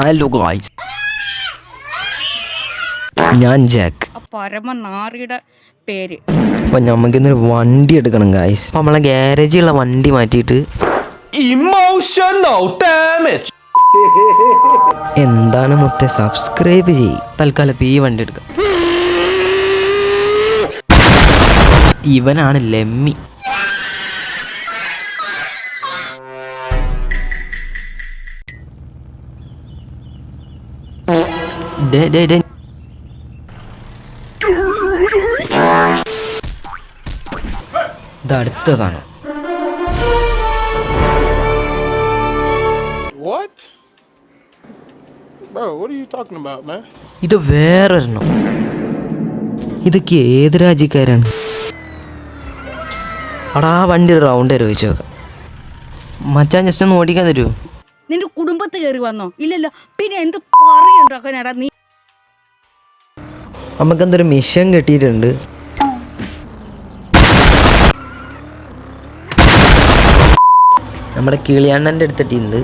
Hello guys ഞാൻ Jack. പരമ പരമനാറിയുടെ പേര്. അപ്പം നമുക്കിന്നൊരു വണ്ടി എടുക്കണം ഗായ്സ് അപ്പൊ നമ്മളെ ഗ്യാരേജിലുള്ള വണ്ടി മാറ്റിയിട്ട് Emotional damage. എന്താണ് മൊത്തം സബ്സ്ക്രൈബ് ചെയ് തൽക്കാലം ഇപ്പം ഈ വണ്ടി എടുക്കാം. ഇവനാണ് ലെമ്മി. ഡേ ഡേ ഡേ ഇത് അടുത്ത സാധനം What? Bro, what are you talking about, man? ഇത് വേറൊരെണ്ണം ഇതൊക്കെ ഏത് രാജ്യക്കാരാണ്? അടാ ആ വണ്ടി ഒരു റൗണ്ട് തരുമോ ചോദിച്ചു നോക്കാം. മച്ചാൻ ജസ്റ്റ് ഒന്ന് ഓടിക്കാൻ തരുമോ നിന്റെ കുടുംബത്ത് കയറി വന്നോ? ഇല്ലല്ലോ. പിന്നെ എന്ത് പറയുണ്ടാക്കാനാടാ നീ നമുക്കെന്തൊരു മിഷൻ കിട്ടിയിട്ടുണ്ട്. നമ്മുടെ കിളിയണ്ണന്റെ അടുത്തിട്ടുണ്ട്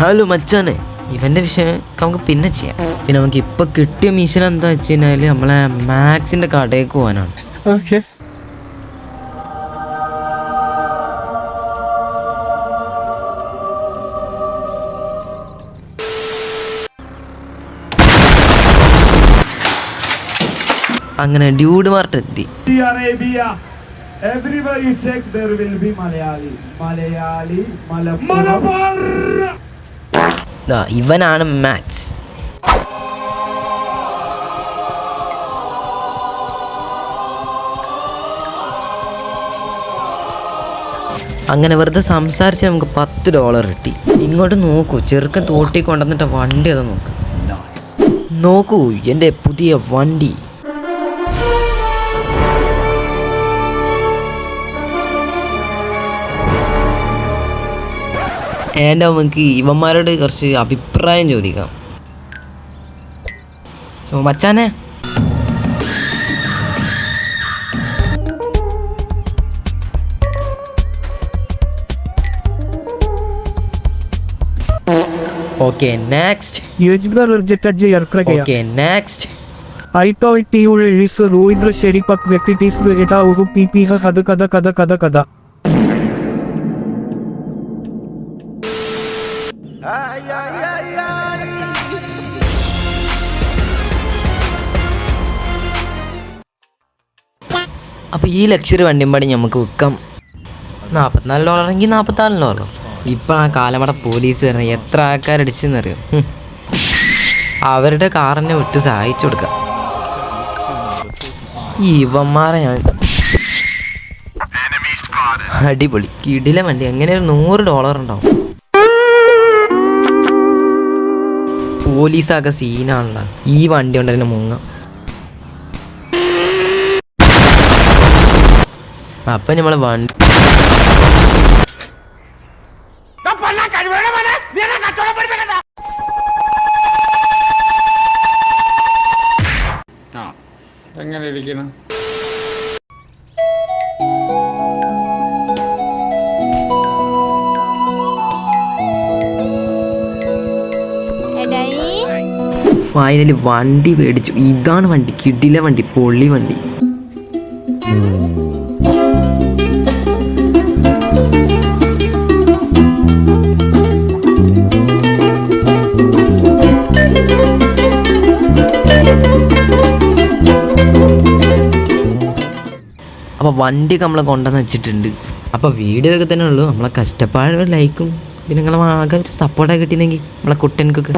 ഹലോ മച്ചാനെ. ഇവന്റെ വിഷയം നമുക്ക് പിന്നെ ചെയ്യാം. പിന്നെ നമുക്ക് ഇപ്പം കിട്ടിയ മിഷൻ എന്താ വെച്ച് കഴിഞ്ഞാൽ നമ്മളെ മാത്സിന്റെ കടയിലേക്ക് പോകാനാണ്. Okay. അങ്ങനെ ഡ്യൂഡ് മാർട്ട് എത്തി Saudi Arabia. Everywhere you check, there will be Malayali. Malayali, Malapur. ദാ, ഇവനാണ് മാച്ച് അങ്ങനെ വെറുതെ സംസാരിച്ച് നമുക്ക് പത്ത് ഡോളർ കിട്ടി ഇങ്ങോട്ട് നോക്കൂ ചെറുക്കൻ തോട്ടി കൊണ്ടുവന്നിട്ട് വണ്ടി അത് നോക്ക് നോക്കൂ എന്റെ പുതിയ വണ്ടി ഏന്റെ നമുക്ക് ഇവന്മാരോട് കുറച്ച് അഭിപ്രായം ചോദിക്കാം സോ മച്ചാനെ okay next Yezbra rejected Yarkrakaya. Okay next I thought you were is Rohindra Sheripak Vektitis Eta Uru PP Kada Ay, ay, ay. അപ്പോൾ ഈ ലക്ഷറി വണ്ടിയും പണി നമുക്ക് വിൽക്കാം നാൽപ്പത്തിനാല് ഡോളറെങ്കിൽ നാൽപ്പത്തിനാല് ഡോളർ ഇപ്പൊ ആ കാലമട പോലീസ് വരണം എത്ര ആൾക്കാരടിച്ചെന്നറിയും. അവരുടെ കാറിനെ വിട്ട് സഹായിച്ചു കൊടുക്കാം. ഈ ഇവന്മാരെ ഞാൻ അടിപൊളി. കിടില വണ്ടി. എങ്ങനെ ഒരു നൂറ് ഡോളർ ഉണ്ടാവും. പോലീസൊക്കെ സീനാണല്ലോ. ഈ വണ്ടി കൊണ്ട് തന്നെ മുങ്ങാം. അപ്പൊ നമ്മളെ വണ്ടി എങ്ങനെ ഇരിക്കണം ഫൈനലി വണ്ടി മേടിച്ചു. ഇതാണ് വണ്ടി കിടില വണ്ടി പൊള്ളി വണ്ടി. അപ്പോൾ വണ്ടിയൊക്കെ നമ്മളെ കൊണ്ടുവന്ന് വെച്ചിട്ടുണ്ട്. അപ്പോൾ വീഡിയോ തന്നെ ഉള്ളൂ. നമ്മളെ കഷ്ടപ്പാട് ലൈക്കും പിന്നെ നിങ്ങളെ ആകെ ഒരു സപ്പോർട്ടൊക്കെ കിട്ടിയെങ്കിൽ നമ്മളെ കുട്ടൻക്കൊക്കെ